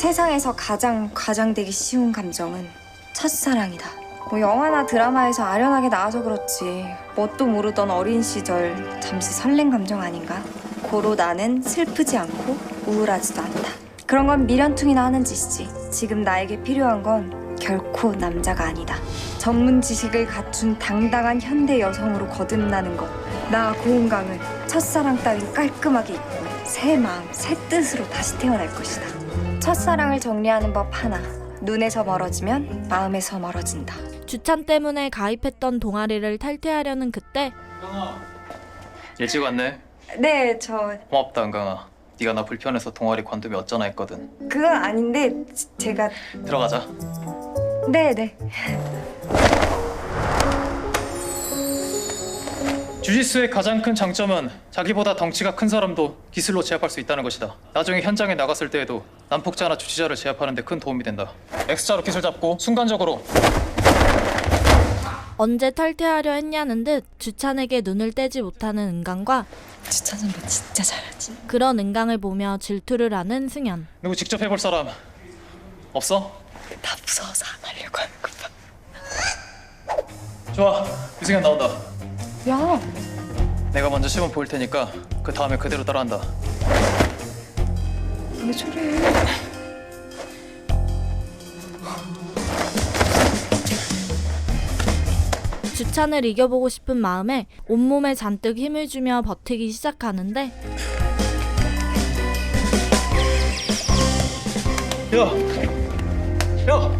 세상에서 가장 과장되기 쉬운 감정은 첫사랑이다. 뭐 영화나 드라마에서 아련하게 나와서 그렇지 뭣도 모르던 어린 시절 잠시 설렌 감정 아닌가? 고로 나는 슬프지 않고 우울하지도 않다. 그런 건 미련퉁이나 하는 짓이지. 지금 나에게 필요한 건 결코 남자가 아니다. 전문 지식을 갖춘 당당한 현대 여성으로 거듭나는 것. 나 고은강은 첫사랑 따윈 깔끔하게 잊고 새 마음, 새 뜻으로 다시 태어날 것이다. 첫사랑을 정리하는 법 하나. 눈에서 멀어지면 마음에서 멀어진다. 주찬 때문에 가입했던 동아리를 탈퇴하려는 그때 일찍 왔네. 네, 저 고맙다 은강아. 네가 나 불편해서 동아리 관두면 어쩌나 했거든. 그건 아닌데 지- 제가 들어가자. 네, 네. 주짓수의 가장 큰 장점은 자기보다 덩치가 큰 사람도 기술로 제압할 수 있다는 것이다. 나중에 현장에 나갔을 때에도 난폭자나 주치자를 제압하는 데 큰 도움이 된다. X자로 기술 잡고 순간적으로 언제 탈퇴하려 했냐는 듯 주찬에게 눈을 떼지 못하는 은강과 주찬 선배 진짜 잘하지. 그런 은강을 보며 질투를 하는 승현. 누구 직접 해볼 사람 없어? 다 무서워서 안 하려고 하는 거 봐. 좋아. 유승현 나온다. 야, 내가 먼저 시범 보일 테니까 그 다음에 그대로 따라한다. 왜 저래? 주찬을 이겨보고 싶은 마음에 온몸에 잔뜩 힘을 주며 버티기 시작하는데 야, 야.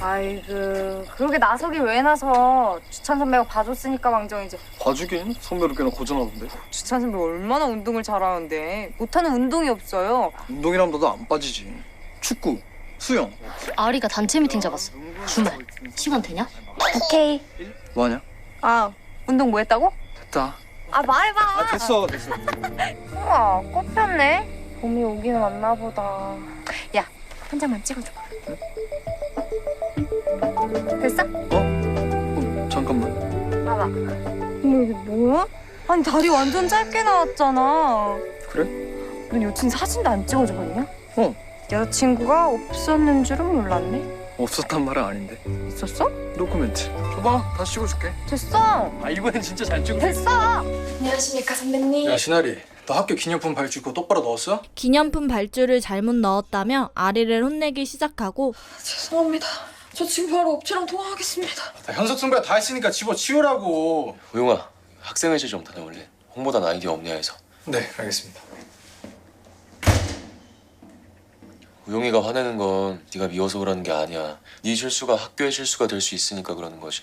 아이고, 그러게 나서기 왜 나서? 주찬 선배가 봐줬으니까 망정이지. 봐주긴 선배로 꽤나 고전하던데 주찬 선배 얼마나 운동을 잘하는데 못하는 운동이 없어요. 운동이라면 너도 안 빠지지 축구 수영 아리가 단체 미팅 잡았어. 주말. 시간 되냐? 오케이. 뭐하냐? 아, 운동 뭐 했다고? 됐다 아, 말해봐. 아 됐어 됐어 우와, 꽃 폈네. 봄이 오기는 왔나 보다. 야, 한 장만 찍어줘. 됐어? 어, 잠깐만 봐봐. 어머, 이게 뭐야? 아니, 다리 완전 짧게 나왔잖아. 그래? 넌 여친 사진도 안 찍어줘 봤냐? 어. 여자친구가 없었는 줄은 몰랐네. 없었단 말은 아닌데 있었어? 노코멘트 줘봐 다시 찍어줄게 됐어. 아 이번엔 진짜 잘 찍어 됐어. 안녕하십니까, 선배님. 야 신아리 너 학교 기념품 발주 그거 똑바로 넣었어? 기념품 발주를 잘못 넣었다며 아리를 혼내기 시작하고 죄송합니다. 저 지금 바로 업체랑 통화하겠습니다. 나 현석 선배가 다 했으니까 집어치우라고. 우용아 학생회실 좀 다녀올래? 홍보단 아이디어 없냐 해서? 네 알겠습니다. 우용이가 화내는 건 네가 미워서 그러는 게 아니야. 네 실수가 학교의 실수가 될 수 있으니까 그러는 거지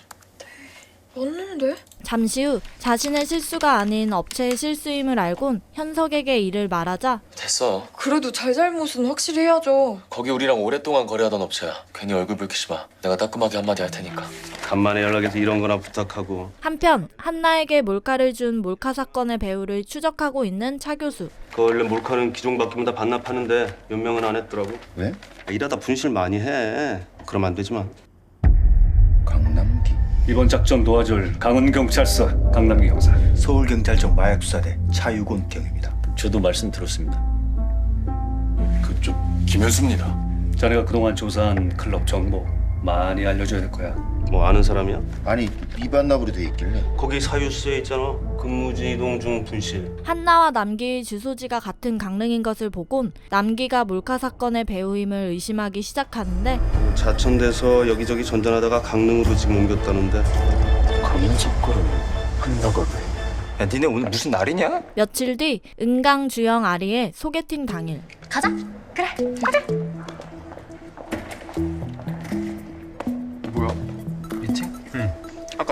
맞는데? 잠시 후 자신의 실수가 아닌 업체의 실수임을 알곤 현석에게 이를 말하자 됐어 그래도 잘잘못은 확실히 해야죠. 거기 우리랑 오랫동안 거래하던 업체야 괜히 얼굴 붉히지 마 내가 따끔하게 한마디 할 테니까 간만에 연락해서 이런 거나 부탁하고 한편 한나에게 몰카를 준 몰카 사건의 배우를 추적하고 있는 차 교수. 그 원래 몰카는 기종 바뀌면 다 반납하는데 몇 명은 안 했더라고 왜? 일하다 분실 많이 해 그럼 안 되지만 이번 작전 도와줄 강원경찰서 강남기 형사. 서울경찰청 마약수사대 차유곤 경입니다 저도 말씀 들었습니다. 그쪽 김현수입니다 자네가 그동안 조사한 클럽 정보 많이 알려줘야 될 거야. 뭐 아는 사람이야? 아니 위반 납부로 돼 있길래 거기 사유수에 있잖아 근무지 이동 중 분실 한나와 남기의 주소지가 같은 강릉인 것을 보곤 남기가 몰카 사건의 배우임을 의심하기 시작하는데 자천돼서 여기저기 전전하다가 강릉으로 지금 옮겼다는데 강현석 거를 한나가 왜? 야 니네 오늘 무슨 날이냐? 며칠 뒤 은강 주영 아리의 소개팅 당일. 가자. 뭐야?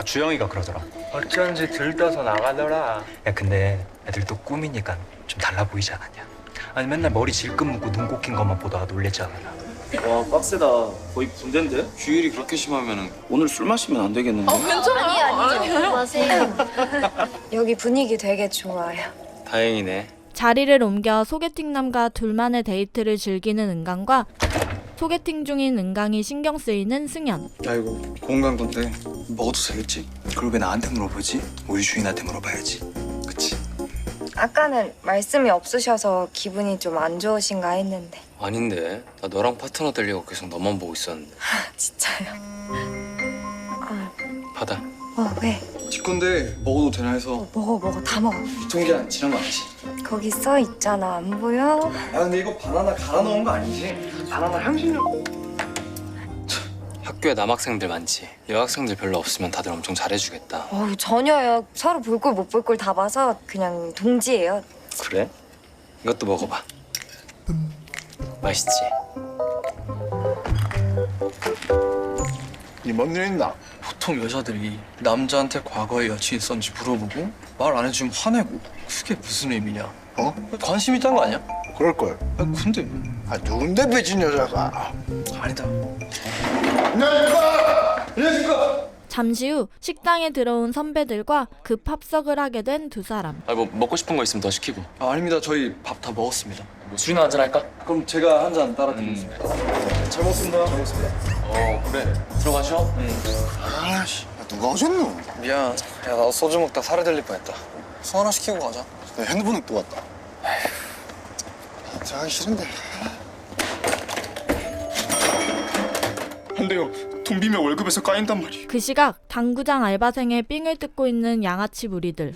아까 주영이가 그러더라. 어쩐지 들떠서 나가더라 야 근데 애들 또 꾸미니까 좀 달라 보이지 않았냐? 아니 맨날 머리 질끈 묶고 눈 꽂힌 것만 보다가 놀랬지 않았나? 와 빡세다 거의 군대인데? 주일이 그렇게 심하면 오늘 술 마시면 안 되겠는데? 아니 아니죠. 마세요. 여기 분위기 되게 좋아요. 다행이네 자리를 옮겨 소개팅남과 둘만의 데이트를 즐기는 은강과 소개팅 중인 은강이 신경 쓰이는 승현. 야 이거 공간 건데 먹어도 되겠지? 그걸 왜 나한테 물어보지? 우리 주인한테 물어봐야지 그치? 아까는 말씀이 없으셔서 기분이 좀 안 좋으신가 했는데 아닌데 나 너랑 파트너 되려고 계속 너만 보고 있었는데 진짜요? 받아 어 왜? 지 건데 먹어도 되나 해서 먹어 먹어 다 먹어 유통기한 지난 거 아니지? 거기 써 있잖아 안 보여? 아 근데 이거 바나나 갈아 넣은 거 아니지? 바나나 향신료 학교에 남학생들 많지 여학생들 별로 없으면 다들 엄청 잘해주겠다 어우 전혀요 서로 볼 걸 못 볼 걸 다 봐서 그냥 동지예요 그래? 이것도 먹어봐 맛있지? 이뭔일 있나? 보통 여자들이 남자한테 과거에 여친 있었는지 물어보고 말 안 해주면 화내고 그게 무슨 의미냐? 어? 관심 있다는 거 아니야? 그럴걸 아 근데 아 누군데 배진 여자가? 아니다. 잠시 후 식당에 들어온 선배들과 급 합석을 하게 된 두 사람. 아 뭐 먹고 싶은 거 있으면 더 시키고. 아, 아닙니다. 저희 밥 다 먹었습니다. 뭐 술이나 한잔 할까? 그럼 제가 한 잔 따라 드리겠습니다. 잘 먹습니다. 잘 먹습니다. 어 그래. 들어가셔. 아씨. 누가 오셨노? 미안. 야 나 소주 먹다 살에 들릴 뻔했다. 술 하나 시키고 가자. 내 핸드폰에 또 왔다. 자기 싫은데 안돼요 돈 비면 월급에서 까인단 말이야 그 시각 당구장 알바생의 삥을 뜯고 있는 양아치 무리들.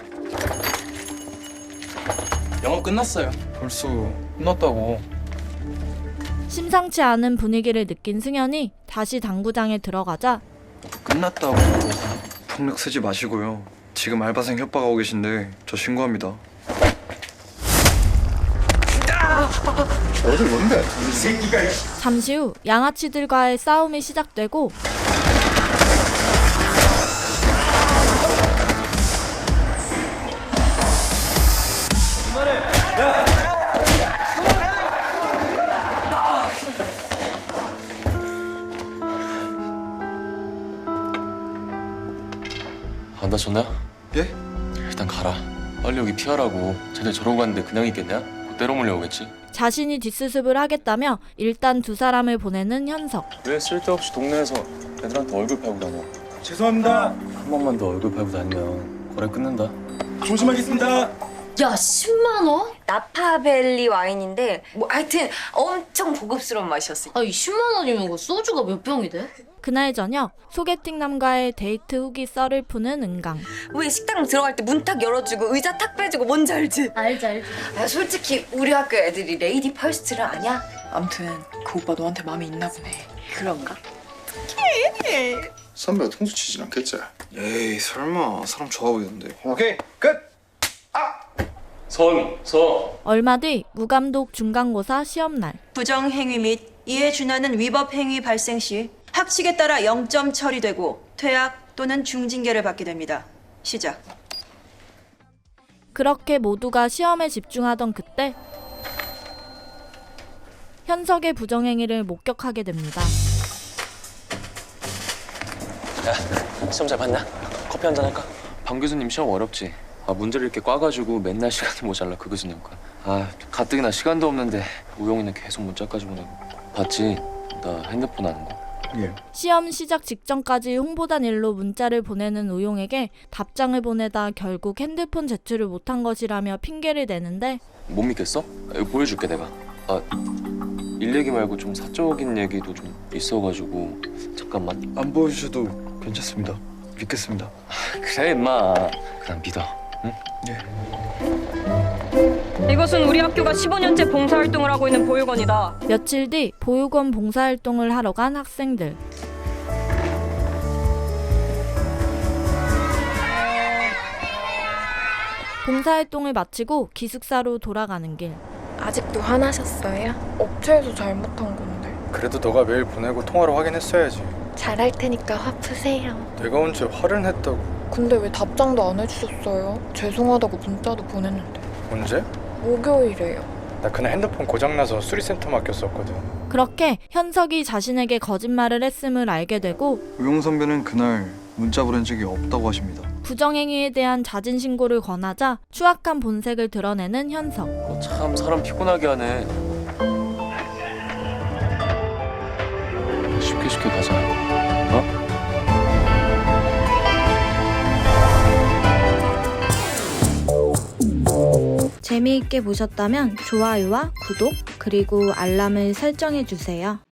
영업 끝났어요 벌써 끝났다고 심상치 않은 분위기를 느낀 승현이 다시 당구장에 들어가자 끝났다고 폭력 쓰지 마시고요. 지금 알바생 협박 하고 계신데 저 신고합니다. 어디 뭔데? 잠시 후 양아치들과의 싸움이 시작되고 안 다쳤나? 예? 일단 가라. 빨리 여기 피하라고. 쟤네 저러고 갔는데 그냥 있겠냐? 곧 때려 몰려오겠지. 자신이 뒷수습을 하겠다며 일단 두 사람을 보내는 현석. 왜 쓸데없이 동네에서 애들한테 얼굴 팔고 다녀? 죄송합니다. 한 번만 더 얼굴 팔고 다니면 거래 끊는다. 조심하겠습니다. 야 10만 원? 나파밸리 와인인데 뭐 하여튼 엄청 고급스러운 맛이었어요 아이 10만 원이면 그 소주가 몇 병이 돼? 그날 저녁 소개팅 남과의 데이트 후기 썰을 푸는 은강. 왜 식당 들어갈 때 문 탁 열어주고 의자 탁 빼주고 뭔지 알지? 알지 알지 아, 솔직히 우리 학교 애들이 레이디 퍼스트를 아냐? 아무튼 그 오빠 너한테 마음이 있나 보네. 그런가? 선배가 통수 치진 않겠지? 에이 설마 사람 좋아 보이던데. 오케이 끝! 선, 서. 얼마 뒤 무감독 중간고사 시험날. 부정행위 및 이에 준하는 위법 행위 발생 시 학칙에 따라 0점 처리되고 퇴학 또는 중징계를 받게 됩니다. 시작. 그렇게 모두가 시험에 집중하던 그때 현석의 부정행위를 목격하게 됩니다. 시험 잘 봤냐? 커피 한 잔 할까? 방 교수님 시험 어렵지. 아 문제를 이렇게 꽈가지고 맨날 시간이 모자라 그 교수님과. 아 가뜩이나 시간도 없는데 우영이는 계속 문자까지 보내고. 봤지? 나 핸드폰 하는 거. 예. 시험 시작 직전까지 홍보단 일로 문자를 보내는 우용에게 답장을 보내다 결국 핸드폰 제출을 못한 것이라며 핑계를 대는데 못 믿겠어? 보여줄게 내가. 아, 일 얘기 말고 좀 사적인 얘기도 좀 있어가지고 잠깐만. 안 보여주셔도 괜찮습니다. 믿겠습니다. 그래 임마. 그냥 믿어. 응? 이것은 우리 학교가 15년째 봉사활동을 하고 있는 보육원이다. 며칠 뒤 보육원 봉사활동을 하러 간 학생들. 봉사활동을 마치고 기숙사로 돌아가는 길. 아직도 화나셨어요? 업체에서 잘못한 건데. 그래도 너가 메일 보내고 통화로 확인했어야지. 잘할 테니까 화 푸세요. 내가 언제 화를 냈다고. 근데 왜 답장도 안 해주셨어요? 죄송하다고 문자도 보냈는데. 언제? 목요일에요. 나 그날 핸드폰 고장나서 수리센터 맡겼었거든. 그렇게 현석이 자신에게 거짓말을 했음을 알게 되고 우용 선배는 그날 문자 보낸 적이 없다고 하십니다. 부정행위에 대한 자진 신고를 권하자 추악한 본색을 드러내는 현석. 어, 참 사람 피곤하게 하네. 쉽게 쉽게 가자. 재미있게 보셨다면 좋아요와 구독 그리고 알람을 설정해주세요.